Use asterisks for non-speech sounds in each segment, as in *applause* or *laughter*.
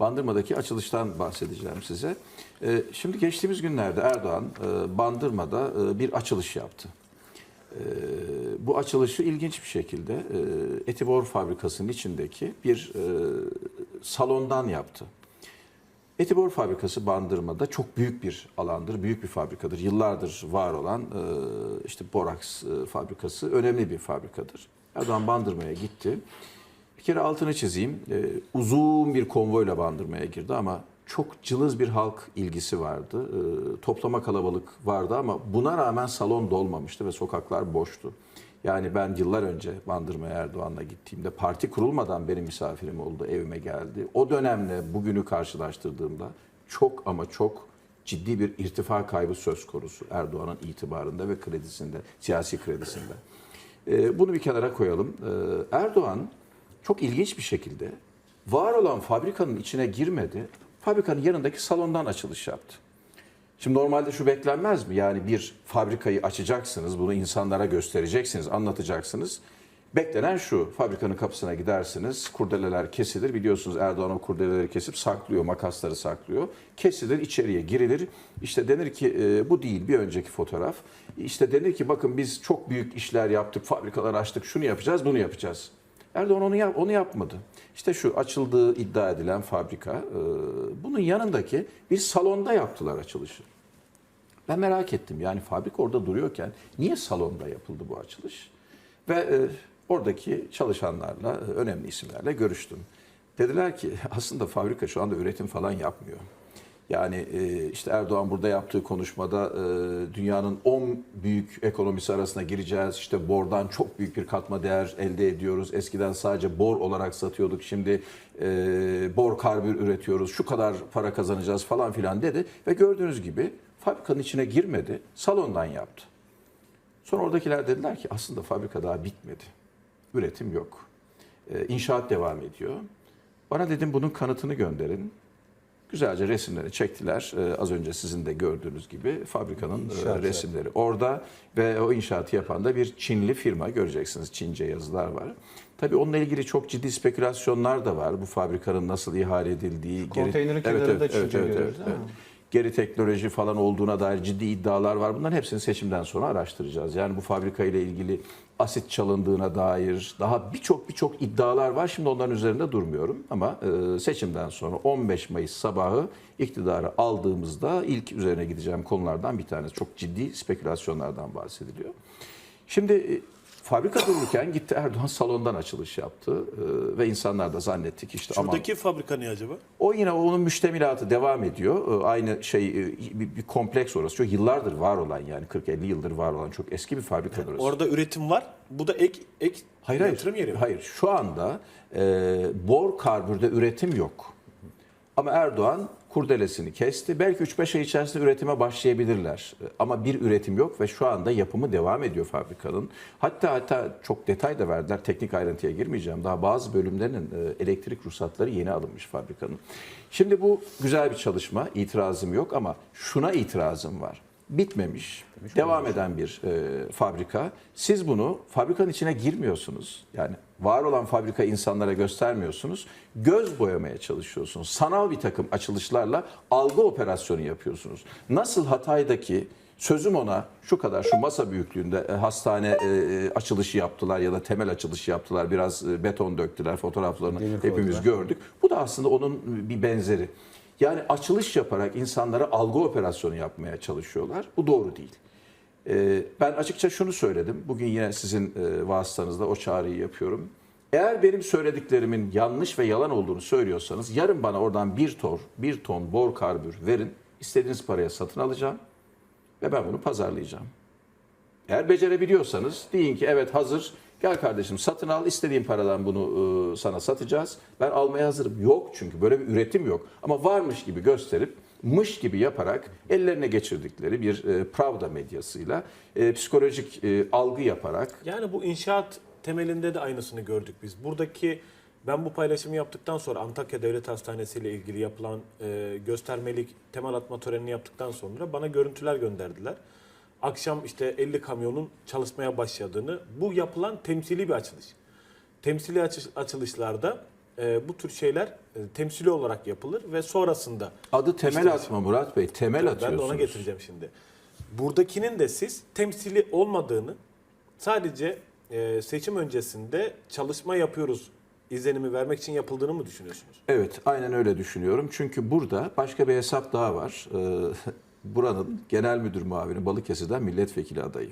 Bandırma'daki açılıştan bahsedeceğim size. Ee, Şimdi geçtiğimiz günlerde Erdoğan e, Bandırma'da e, bir açılış yaptı. Ee, Bu açılışı ilginç bir şekilde e, Etibor fabrikasının içindeki bir e, salondan yaptı. Etibor fabrikası Bandırma'da çok büyük bir alandır, büyük bir fabrikadır. Yıllardır var olan işte boraks fabrikası önemli bir fabrikadır. Erdoğan Bandırma'ya gitti. Bir kere altını çizeyim. E, Uzun bir konvoyla Bandırma'ya girdi ama çok cılız bir halk ilgisi vardı. E, Toplama kalabalık vardı ama buna rağmen salon dolmamıştı ve sokaklar boştu. Yani ben yıllar önce Bandırma'ya Erdoğan'la gittiğimde parti kurulmadan benim misafirim oldu, evime geldi. O dönemle bugünü karşılaştırdığımda çok ama çok ciddi bir irtifa kaybı söz konusu Erdoğan'ın itibarında ve kredisinde, siyasi kredisinde. Ee, bunu bir kenara koyalım. Erdoğan çok ilginç bir şekilde var olan fabrikanın içine girmedi. Fabrikanın yanındaki salondan açılış yaptı. Şimdi normalde şu beklenmez mi? Yani bir fabrikayı açacaksınız, bunu insanlara göstereceksiniz, anlatacaksınız. Beklenen şu, fabrikanın kapısına gidersiniz, kurdeleler kesilir. Biliyorsunuz Erdoğan o kurdeleleri kesip saklıyor, makasları saklıyor. Kesilir, içeriye girilir. İşte denir ki e, bu değil bir önceki fotoğraf. İşte denir ki bakın biz çok büyük işler yaptık, fabrikalar açtık, şunu yapacağız, bunu yapacağız. Erdoğan onu yap, onu yapmadı. İşte şu açıldığı iddia edilen fabrika, e, bunun yanındaki bir salonda yaptılar açılışı. Ben merak ettim yani fabrika orada duruyorken niye salonda yapıldı bu açılış? Ve e, oradaki çalışanlarla, e, önemli isimlerle görüştüm. Dediler ki *laughs* aslında fabrika şu anda üretim falan yapmıyor. Yani e, işte Erdoğan burada yaptığı konuşmada e, dünyanın 10 büyük ekonomisi arasına gireceğiz. İşte bordan çok büyük bir katma değer elde ediyoruz. Eskiden sadece bor olarak satıyorduk. Şimdi e, bor karbür üretiyoruz. Şu kadar para kazanacağız falan filan dedi. Ve gördüğünüz gibi fabrikanın içine girmedi. Salondan yaptı. Sonra oradakiler dediler ki aslında fabrika daha bitmedi. Üretim yok. İnşaat devam ediyor. Bana dedim bunun kanıtını gönderin. Güzelce resimleri çektiler. Ee, az önce sizin de gördüğünüz gibi fabrikanın e, resimleri orada ve o inşaatı yapan da bir Çinli firma göreceksiniz. Çince yazılar var. Tabii onunla ilgili çok ciddi spekülasyonlar da var. Bu fabrikanın nasıl ihale edildiği. Konteynerin kenarında Çince görüyoruz, değil mi? Geri teknoloji falan olduğuna dair ciddi iddialar var. Bunların hepsini seçimden sonra araştıracağız. Yani bu fabrika ile ilgili asit çalındığına dair daha birçok birçok iddialar var. Şimdi onların üzerinde durmuyorum ama e, seçimden sonra 15 Mayıs sabahı iktidarı aldığımızda ilk üzerine gideceğim konulardan bir tanesi. Çok ciddi spekülasyonlardan bahsediliyor. Şimdi e, fabrika dururken gitti Erdoğan salondan açılış yaptı E, ve insanlar da zannettik işte aman Şuradaki fabrika ne acaba? o yine onun müştemilatı devam ediyor. Ee, Aynı şey bir, bir kompleks orası. Çok yıllardır var olan yani 40-50 yıldır var olan çok eski bir fabrika orası. Orada üretim var. Bu da ek ek Hayır hayır. yatırım yeri mi? Hayır. Şu anda e, bor karbürde üretim yok. Ama Erdoğan kurdelesini kesti. Belki 3-5 ay içerisinde üretime başlayabilirler. Ama bir üretim yok ve şu anda yapımı devam ediyor fabrikanın. Hatta hatta çok detay da verdiler. Teknik ayrıntıya girmeyeceğim. Daha bazı bölümlerinin e, elektrik ruhsatları yeni alınmış fabrikanın. Şimdi bu güzel bir çalışma. İtirazım yok ama şuna itirazım var. Bitmemiş, devam eden bir e, fabrika. Siz bunu fabrikanın içine girmiyorsunuz. Yani var olan fabrika insanlara göstermiyorsunuz. Göz boyamaya çalışıyorsunuz. Sanal bir takım açılışlarla algı operasyonu yapıyorsunuz. Nasıl Hatay'daki sözüm ona şu kadar şu masa büyüklüğünde e, hastane e, açılışı yaptılar ya da temel açılışı yaptılar. Biraz e, beton döktüler fotoğraflarını Demir hepimiz koydular. gördük. Bu da aslında onun bir benzeri. Yani açılış yaparak insanlara algı operasyonu yapmaya çalışıyorlar. Bu doğru değil. Ee, ben açıkça şunu söyledim. Bugün yine sizin e, vasıtanızda o çağrıyı yapıyorum. Eğer benim söylediklerimin yanlış ve yalan olduğunu söylüyorsanız yarın bana oradan bir ton, bir ton bor karbür verin. İstediğiniz paraya satın alacağım ve ben bunu pazarlayacağım. Eğer becerebiliyorsanız deyin ki evet hazır gel kardeşim satın al istediğin paradan bunu e, sana satacağız. Ben almaya hazırım. Yok çünkü böyle bir üretim yok. Ama varmış gibi gösterip mış gibi yaparak ellerine geçirdikleri bir e, Pravda medyasıyla e, psikolojik e, algı yaparak Yani bu inşaat temelinde de aynısını gördük biz. Buradaki ben bu paylaşımı yaptıktan sonra Antakya Devlet Hastanesi ile ilgili yapılan e, göstermelik temel atma törenini yaptıktan sonra bana görüntüler gönderdiler. Akşam işte 50 kamyonun çalışmaya başladığını, bu yapılan temsili bir açılış. Temsili açı- açılışlarda e, bu tür şeyler e, temsili olarak yapılır ve sonrasında Adı temel İşte- atma Murat Bey. Temel ben de atıyorsunuz. ona getireceğim şimdi. Buradakinin de siz temsili olmadığını sadece e, seçim öncesinde çalışma yapıyoruz izlenimi vermek için yapıldığını mı düşünüyorsunuz? Evet, aynen öyle düşünüyorum. Çünkü burada başka bir hesap daha var. Buranın genel müdür muavini Balıkesir'den milletvekili adayı.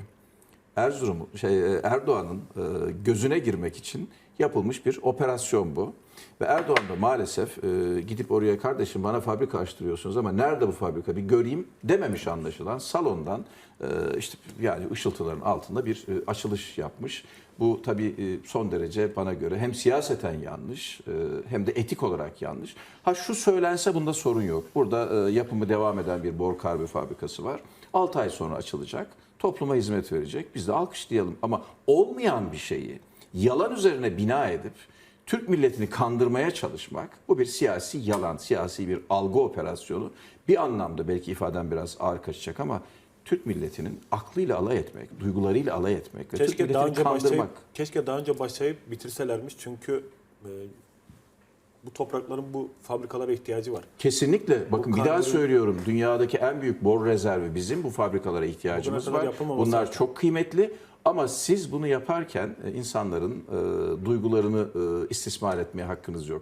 Erzurum şey e, Erdoğan'ın e, gözüne girmek için yapılmış bir operasyon bu. Ve Erdoğan da maalesef e, gidip oraya kardeşim bana fabrika açtırıyorsunuz ama nerede bu fabrika bir göreyim dememiş anlaşılan. Salondan e, işte yani ışıltıların altında bir e, açılış yapmış. Bu tabii e, son derece bana göre hem siyaseten yanlış e, hem de etik olarak yanlış. Ha şu söylense bunda sorun yok. Burada e, yapımı devam eden bir bor karbi fabrikası var. 6 ay sonra açılacak. Topluma hizmet verecek. Biz de alkışlayalım. Ama olmayan bir şeyi yalan üzerine bina edip Türk milletini kandırmaya çalışmak bu bir siyasi yalan, siyasi bir algı operasyonu. Bir anlamda belki ifadem biraz ağır kaçacak ama Türk milletinin aklıyla alay etmek, duygularıyla alay etmek ve Türk Keşke daha milletini önce başlayıp kandırmak. keşke daha önce başlayıp bitirselermiş çünkü e, bu toprakların bu fabrikalara ihtiyacı var. Kesinlikle. Bakın bir daha söylüyorum. Dünyadaki en büyük bor rezervi bizim bu fabrikalara ihtiyacımız var. Bunlar lazım. çok kıymetli ama siz bunu yaparken e, insanların e, duygularını e, istismar etmeye hakkınız yok.